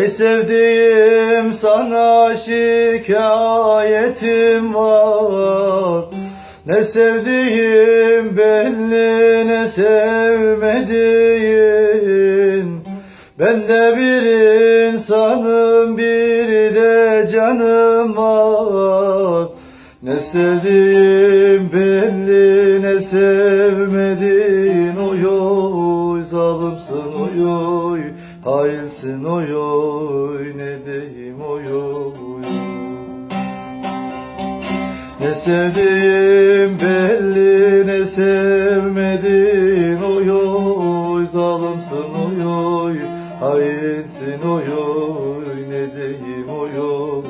Ey sevdiğim sana şikayetim var. Ne sevdiğim belli ne sevmediğin. Ben de bir insanım bir de canım var. Ne sevdiğim belli ne sevmediğin Hainsin oy oy ne diyeyim oy oy? Ne sevdiğim belli ne sevmediğin Oy oy. Zalimsin oy oy Hainsin oy oy ne diyeyim oy oy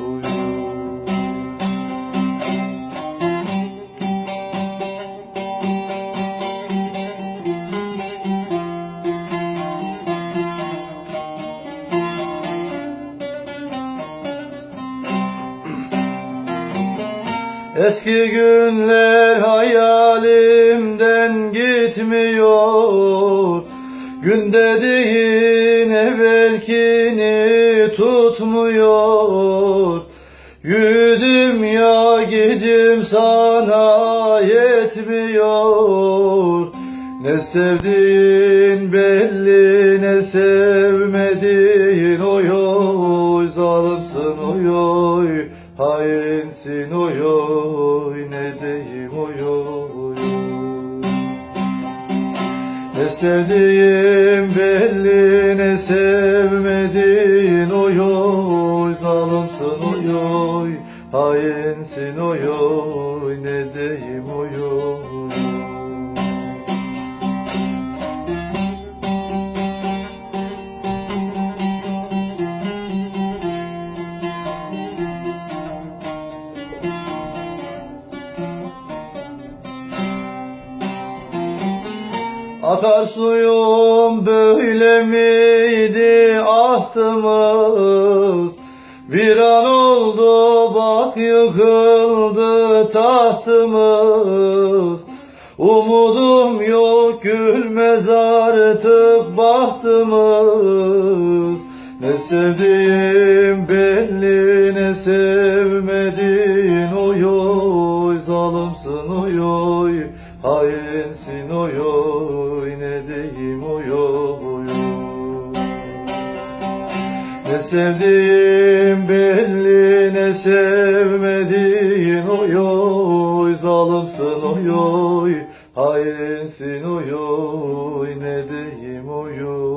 Eski günler hayalimden gitmiyor. Gün dediğin evvelkini tutmuyor. Yürüdüm ya gecim sana yetmiyor. Ne sevdiğin belli ne sevmediğin Oy oy sevdiğim belli ne sevmediğin Oy oy. Zalimsin oy oy Hainsin oy oy ne diyeyim oy oy Akarsuyum böyle miydi ahtımız? Bir an oldu bak yıkıldı tahtımız. Umudum yok gülmez artık bahtımız. Ne sevdiğim belli ne zalimsin oy oy Hainsin oy oy ne diyeyim oy oy Ne sevdiğim belli ne sevmediğin oy oy. Zalimsin oy oy Hainsin oy oy ne diyeyim oy oy